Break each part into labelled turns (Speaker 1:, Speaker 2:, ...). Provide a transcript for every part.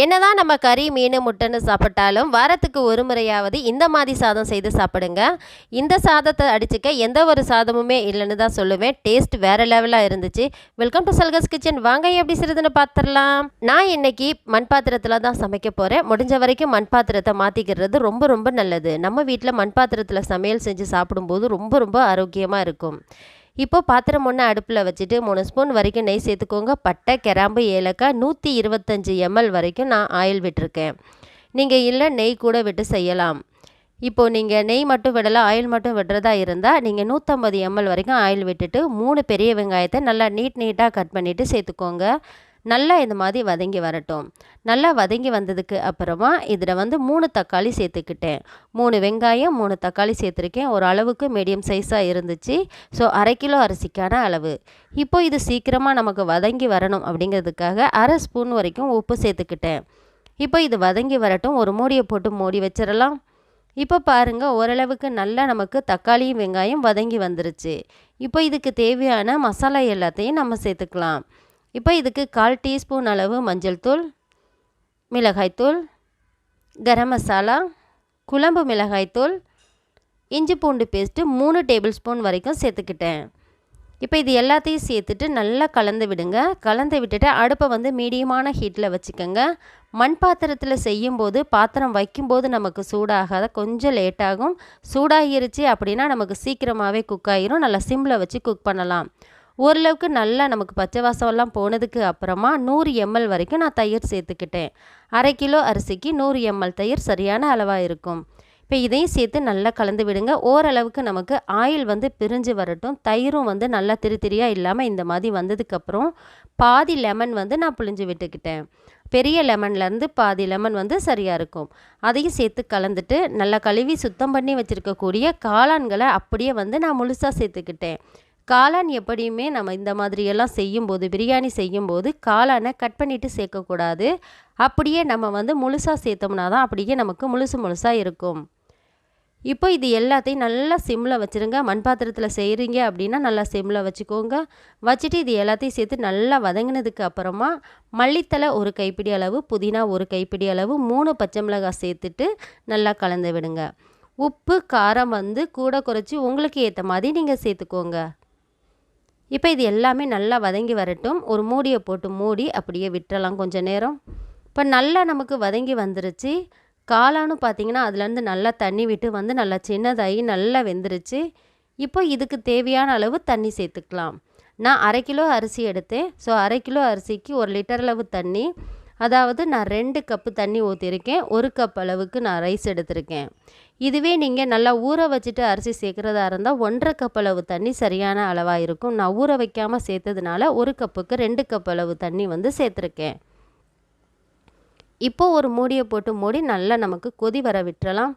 Speaker 1: என்னதான் நம்ம கறி மீன் முட்டைன்னு சாப்பிட்டாலும் வாரத்துக்கு ஒரு முறையாவது இந்த மாதிரி சாதம் செய்து சாப்பிடுங்க. இந்த சாதத்தை அடிச்சுக்க எந்த ஒரு சாதமுமே இல்லைன்னு தான் சொல்லுவேன். டேஸ்ட் வேறு லெவலாக இருந்துச்சு. வெல்கம் டு சல்கஸ் கிச்சன் வாங்க எப்படி செய்யுதுன்னு பார்த்துடலாம் நான் இன்னைக்கு மண் பாத்திரத்தில் தான் சமைக்க போகிறேன் முடிஞ்ச வரைக்கும் மண் பாத்திரத்தை மாற்றிக்கிறது ரொம்ப ரொம்ப நல்லது. நம்ம வீட்டில் மண் பாத்திரத்தில் சமையல் செஞ்சு சாப்பிடும்போது ரொம்ப ரொம்ப ஆரோக்கியமாக இருக்கும். இப்போ பாத்திரம் ஒன்று அடுப்பில் வச்சுட்டு மூணு ஸ்பூன் வரைக்கும் நெய் சேர்த்துக்கோங்க. பட்டை கிராம்பு ஏலக்காய் நூற்றி இருபத்தஞ்சி எம்எல் வரைக்கும் நான் ஆயில் விட்டுருக்கேன். நீங்கள் இல்லை நெய் கூட விட்டு செய்யலாம். இப்போது நீங்கள் நெய் மட்டும் விடலாம் ஆயில் மட்டும் விடுறதா இருந்தால் நீங்கள் நூற்றம்பது எம்எல் வரைக்கும் ஆயில் விட்டுட்டு மூணு பெரிய வெங்காயத்தை நல்லா நீட் நீட்டாக கட் பண்ணிவிட்டு சேர்த்துக்கோங்க. நல்லா இந்த மாதிரி வதங்கி வரட்டும். நல்லா வதங்கி வந்ததுக்கு அப்புறமா இதில் வந்து மூணு தக்காளி சேர்த்துக்கிட்டேன். மூணு வெங்காயம் மூணு தக்காளி சேர்த்துருக்கேன். ஒரு அளவுக்கு மீடியம் சைஸாக இருந்துச்சு. ஸோ அரை கிலோ அரிசிக்கான அளவு. இப்போ இது சீக்கிரமாக நமக்கு வதங்கி வரணும் அப்படிங்கிறதுக்காக அரை ஸ்பூன் வரைக்கும் உப்பு சேர்த்துக்கிட்டேன். இப்போ இது வதங்கி வரட்டும். ஒரு மூடியை போட்டு மூடி வச்சிடலாம். இப்போ பாருங்கள் ஓரளவுக்கு நல்லா நமக்கு தக்காளியும் வெங்காயம் வதங்கி வந்துருச்சு. இப்போ இதுக்கு தேவையான மசாலா எல்லாத்தையும் நம்ம சேர்த்துக்கலாம். இப்போ இதுக்கு கால் டீஸ்பூன் அளவு மஞ்சள் தூள் மிளகாய்த்தூள் கரம் மசாலா குழம்பு மிளகாய்த்தூள் இஞ்சி பூண்டு பேஸ்ட்டு மூணு டேபிள் ஸ்பூன் வரைக்கும் சேர்த்துக்கிட்டேன். இப்போ இது எல்லாத்தையும் சேர்த்துட்டு நல்லா கலந்து விடுங்க. கலந்து விட்டுட்டு அடுப்பை வந்து மீடியமான ஹீட்டில் வச்சுக்கோங்க. மண் பாத்திரத்தில் செய்யும்போது பாத்திரம் வைக்கும்போது நமக்கு சூடாகாத கொஞ்சம் லேட்டாகும். சூடாகிருச்சு அப்படின்னா நமக்கு சீக்கிரமாகவே குக் ஆகிரும் நல்லா சிம்மில் வச்சு குக் பண்ணலாம். ஓரளவுக்கு நல்லா நமக்கு பச்சை வாசம்லாம் போனதுக்கு அப்புறமா நூறு எம்எல் வரைக்கும் நான் தயிர் சேர்த்துக்கிட்டேன். அரை கிலோ அரிசிக்கு நூறு எம்எல் தயிர் சரியான அளவாக இருக்கும். இப்போ இதையும் சேர்த்து நல்லா கலந்து விடுங்க. ஓரளவுக்கு நமக்கு ஆயில் வந்து பிரிஞ்சு வரட்டும். தயிரும் வந்து நல்லா திருத்திரியாக இல்லாமல் இந்த மாதிரி வந்ததுக்கப்புறம் பாதி லெமன் வந்து நான் புழிஞ்சு விட்டுக்கிட்டேன். பெரிய லெமன்லேருந்து பாதி லெமன் வந்து சரியாக இருக்கும். அதையும் சேர்த்து கலந்துட்டு நல்லா கழுவி சுத்தம் பண்ணி வச்சுருக்கக்கூடிய காளான்களை அப்படியே வந்து நான் முழுசாக சேர்த்துக்கிட்டேன். காளான் எப்படியுமே நம்ம இந்த மாதிரியெல்லாம் செய்யும்போது பிரியாணி செய்யும்போது காளானை கட் பண்ணிவிட்டு சேர்க்கக்கூடாது. அப்படியே நம்ம வந்து முழுசாக சேர்த்தோம்னா தான் அப்படியே நமக்கு முழுசு முழுசாக இருக்கும். இப்போ இது எல்லாத்தையும் நல்லா சிம்மில் வச்சுருங்க. மண் பாத்திரத்தில் செய்கிறீங்க அப்படின்னா நல்லா சிம்மில் வச்சுக்கோங்க. வச்சுட்டு இது எல்லாத்தையும் சேர்த்து நல்லா வதங்கினதுக்கு அப்புறமா மல்லித்தலை ஒரு கைப்பிடி அளவு புதினா ஒரு கைப்பிடி அளவு மூணு பச்சை மிளகாய் சேர்த்துட்டு நல்லா கலந்து விடுங்க. உப்பு காரம் வந்து கூட குறைச்சி உங்களுக்கு ஏற்ற மாதிரி நீங்கள் சேர்த்துக்கோங்க. இப்போ இது எல்லாமே நல்லா வதங்கி வரட்டும். ஒரு மூடியை போட்டு மூடி அப்படியே விட்டுறலாம் கொஞ்சம் நேரம். இப்போ நல்லா நமக்கு வதங்கி வந்துருச்சு. காளானும் பார்த்திங்கன்னா அதுலேருந்து நல்லா தண்ணி விட்டு வந்து நல்லா சின்னதாகி நல்லா வெந்துருச்சு. இப்போ இதுக்கு தேவையான அளவு தண்ணி சேர்த்துக்கலாம். நான் அரை கிலோ அரிசி எடுத்தேன். ஸோ அரை கிலோ அரிசிக்கு ஒரு லிட்டர் அளவு தண்ணி. அதாவது நான் ரெண்டு கப்பு தண்ணி ஊற்றிருக்கேன் ஒரு கப் அளவுக்கு நான் ரைஸ் எடுத்திருக்கேன். இதுவே நீங்கள் நல்லா ஊற வச்சுட்டு அரிசி சேர்க்குறதா இருந்தால் ஒன்றரை கப் அளவு தண்ணி சரியான அளவாக இருக்கும். நான் ஊற வைக்காமல் சேர்த்ததுனால ஒரு கப்புக்கு ரெண்டு கப் அளவு தண்ணி வந்து சேர்த்துருக்கேன். இப்போது ஒரு மூடியை போட்டு மூடி நல்லா நமக்கு கொதி வர விட்டுறலாம்.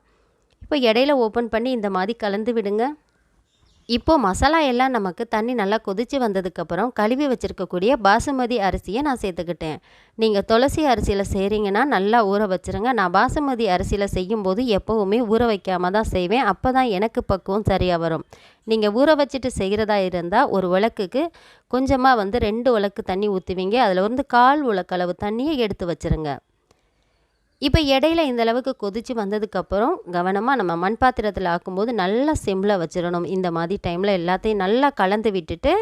Speaker 1: இப்போ இடையில ஓப்பன் பண்ணி இந்த மாதிரி கலந்து விடுங்க. இப்போது மசாலா எல்லாம் நமக்கு தண்ணி நல்லா கொதித்து வந்ததுக்கப்புறம் கழுவி வச்சுருக்கக்கூடிய பாசுமதி அரிசியை நான் சேர்த்துக்கிட்டேன். நீங்கள் துளசி அரிசியில் செய்கிறீங்கன்னா நல்லா ஊற வச்சுருங்க. நான் பாசுமதி அரிசியில் செய்யும்போது எப்போவுமே ஊற வைக்காமல் தான் செய்வேன். அப்போ தான் எனக்கு பக்குவம் சரியாக வரும். நீங்கள் ஊற வச்சுட்டு செய்கிறதா இருந்தால் ஒரு உலக்குக்கு கொஞ்சமாக வந்து ரெண்டு உலக்கு தண்ணி ஊற்றுவீங்க அதில் வந்து கால் உலக்களவு தண்ணியை எடுத்து வச்சுருங்க. இப்போ இடையில இந்த அளவுக்கு கொதித்து வந்ததுக்கப்புறம் கவனமாக நம்ம மண் பாத்திரத்தில் ஆக்கும்போது நல்லா சிம்மில் வச்சிடணும். இந்த மாதிரி டைமில் எல்லாத்தையும் நல்லா கலந்து விட்டுட்டு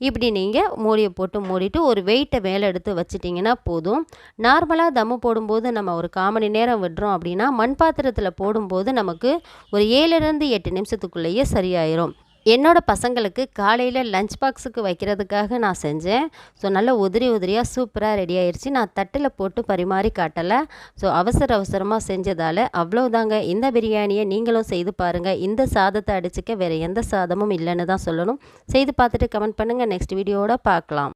Speaker 1: இப்படி நீங்கள் மூடியை போட்டு மூடிட்டு ஒரு வெயிட்டை மேலே எடுத்து வச்சிட்டிங்கன்னா போதும். நார்மலாக தம்மு போடும்போது நம்ம ஒரு கால் மணி நேரம் விடுறோம் அப்படின்னா மண் பாத்திரத்தில் போடும்போது நமக்கு ஒரு ஏழுலேருந்து எட்டு நிமிஷத்துக்குள்ளேயே சரியாயிரும். என்னோடய பசங்களுக்கு காலையில் லஞ்ச் பாக்ஸுக்கு வைக்கிறதுக்காக நான் செஞ்சேன். ஸோ நல்லா உதிரி உதிரியாக சூப்பராக ரெடி ஆயிடுச்சு நான் தட்டில் போட்டு பரிமாறி காட்டலை. ஸோ அவசர அவசரமாக செஞ்சதால் அவ்வளோதாங்க இந்த பிரியாணியை நீங்களும் செய்து பாருங்கள் இந்த சாதத்தை அடிச்சுக்க வேறு எந்த சாதமும் இல்லைன்னு தான் சொல்லணும். செய்து பார்த்துட்டு கமெண்ட் பண்ணுங்கள் நெக்ஸ்ட் வீடியோவோட பார்க்கலாம்.